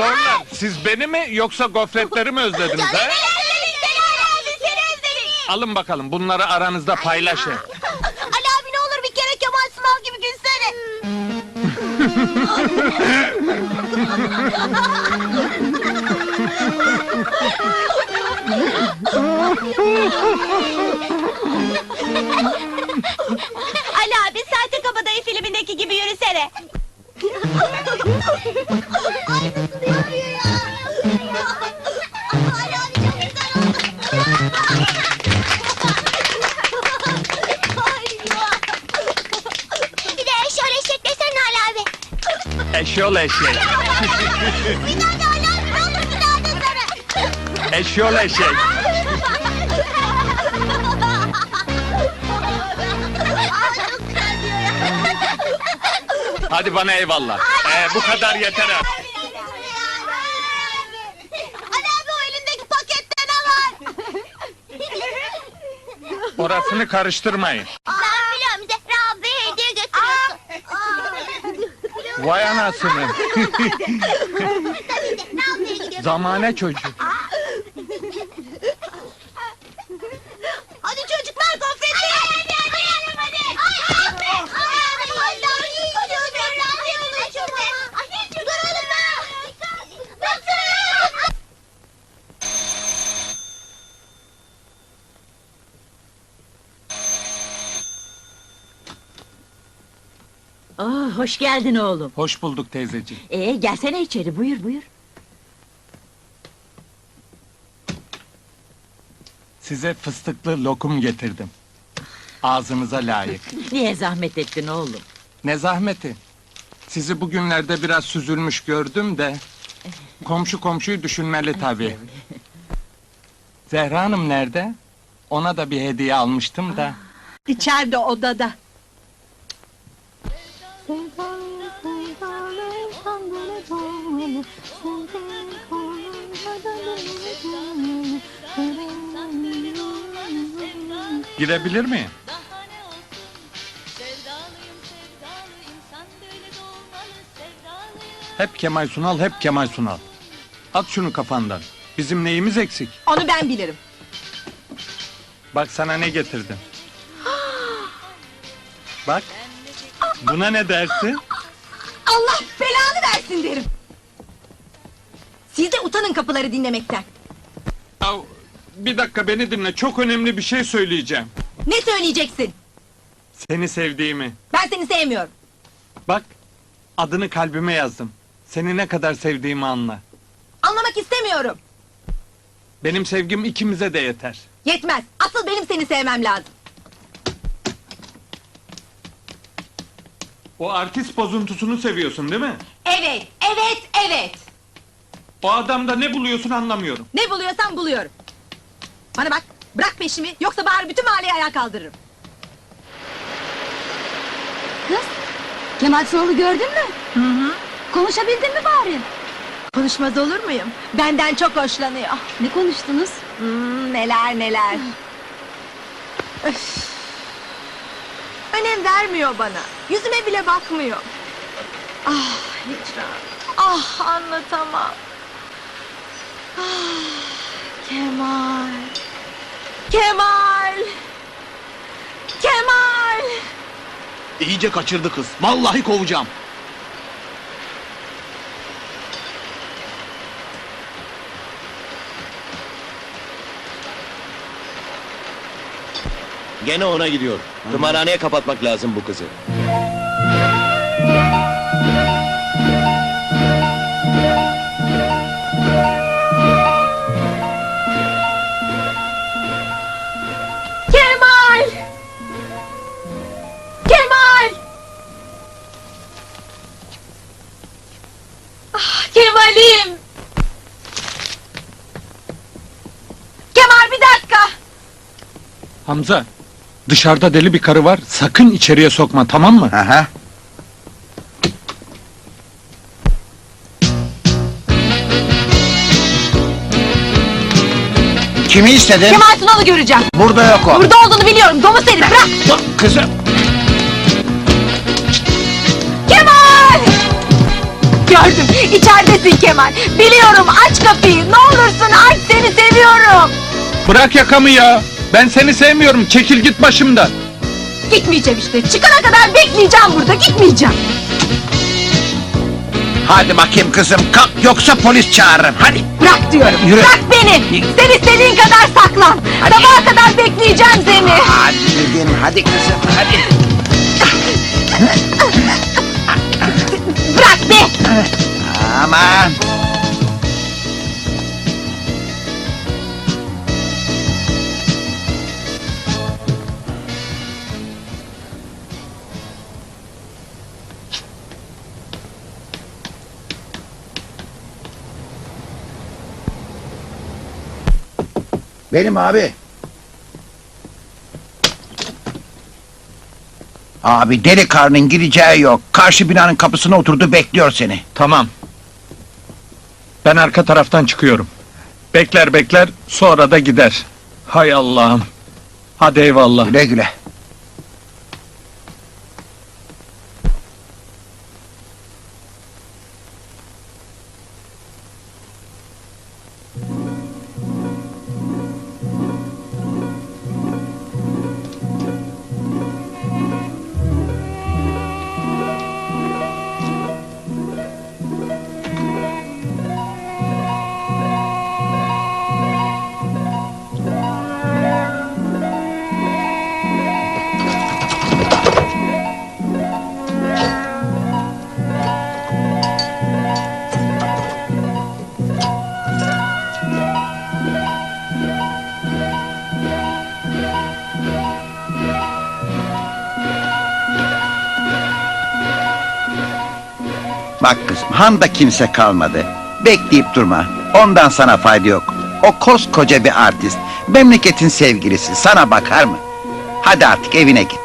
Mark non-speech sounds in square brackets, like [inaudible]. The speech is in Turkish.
Doktorlar siz beni mi yoksa gofretleri mi özlediniz ha? Alın bakalım bunları aranızda paylaşın. Ali abi ne olur bir kere Kemal Sunal gibi gülsene. Ali abi Saate Kabadayı filmindeki gibi yürüsene. Yapıyor Eşyol eşek. Bir daha da abi ne olur bir daha desene. Eşyol eşek. Aa, çok güzel diyor ya. Hadi bana eyvallah. Ee, bu kadar yeter artık. Ali abi o elindeki pakette ne var? Orasını karıştırmayın. Ben biliyorum Zehra abi hediye götürüyorsun. Vay anasını. Zamane çocuk. Hadi çocuklar konfeti. Hadi hadi hadi hadi. Ay abi. Ay daha iyi gidiyor. Duralım mı? Nasıl? Aa, hoş geldin oğlum. Hoş bulduk teyzeciğim. Ee, gelsene içeri buyur buyur. Size fıstıklı lokum getirdim. Ağzınıza layık. [laughs] Niye zahmet ettin oğlum? Ne zahmeti. Sizi bugünlerde biraz süzülmüş gördüm de... ...komşu komşuyu düşünmeli tabii. [laughs] Zehra Hanım nerede? Ona da bir hediye almıştım da. İçeride odada. Girebilir miyim? Hep Kemal Sunal, hep Kemal Sunal. At şunu kafandan. Bizim neyimiz eksik? Onu ben bilirim. Bak sana ne getirdim. Bak. Buna ne dersin? Allah belanı versin derim. Siz de utanın kapıları dinlemekten. Av, bir dakika beni dinle. Çok önemli bir şey söyleyeceğim. Ne söyleyeceksin? Seni sevdiğimi. Ben seni sevmiyorum. Bak. Adını kalbime yazdım. Seni ne kadar sevdiğimi anla. Anlamak istemiyorum. Benim sevgim ikimize de yeter. Yetmez. Asıl benim seni sevmem lazım. O artist bozuntusunu seviyorsun değil mi? Evet, evet, evet. O adamda ne buluyorsun anlamıyorum. Ne buluyorsam buluyorum. Bana bak, bırak peşimi yoksa bari bütün mahalleyi ayağa kaldırırım. Kız, Kemal Sunal'ı gördün mü? Hı hı. Konuşabildin mi bari? Konuşmaz olur muyum? Benden çok hoşlanıyor. Ne konuştunuz? Hmm, neler neler. Öf. Önem vermiyor bana. Yüzüme bile bakmıyor. Ah hicran. Ah anlatamam. [sighs] Kemal. Kemal. Kemal. İyice kaçırdı kız. Vallahi kovacağım. Gene ona gidiyor. Tımarhaneye kapatmak lazım bu kızı. Kemal'im. Kemal bir dakika. Hamza. Dışarıda deli bir karı var. Sakın içeriye sokma tamam mı? Aha. Kimi istedin? Kemal Sunal'ı göreceğim. Burada yok o. Burada olduğunu biliyorum. Domuz herif bırak. Dur kızım. Gördüm. İçeridesin Kemal. Biliyorum aç kapıyı. Ne olursun aç seni seviyorum. Bırak yakamı ya. Ben seni sevmiyorum. Çekil git başımdan. Gitmeyeceğim işte. Çıkana kadar bekleyeceğim burada. Gitmeyeceğim. Hadi bakayım kızım kalk yoksa polis çağırırım hadi. Bırak diyorum. Yürü. Bırak beni. Sen istediğin kadar saklan. Hadi. Sabaha kadar bekleyeceğim seni. Hadi dedim hadi kızım hadi. [laughs] Aman. Benim abi. Abi deli karnın gireceği yok. Karşı binanın kapısına oturdu bekliyor seni. Tamam. Ben arka taraftan çıkıyorum. Bekler bekler sonra da gider. Hay Allah'ım. Hadi eyvallah. Güle güle. Bak kızım handa kimse kalmadı. Bekleyip durma. Ondan sana fayda yok. O koskoca bir artist. Memleketin sevgilisi sana bakar mı? Hadi artık evine git.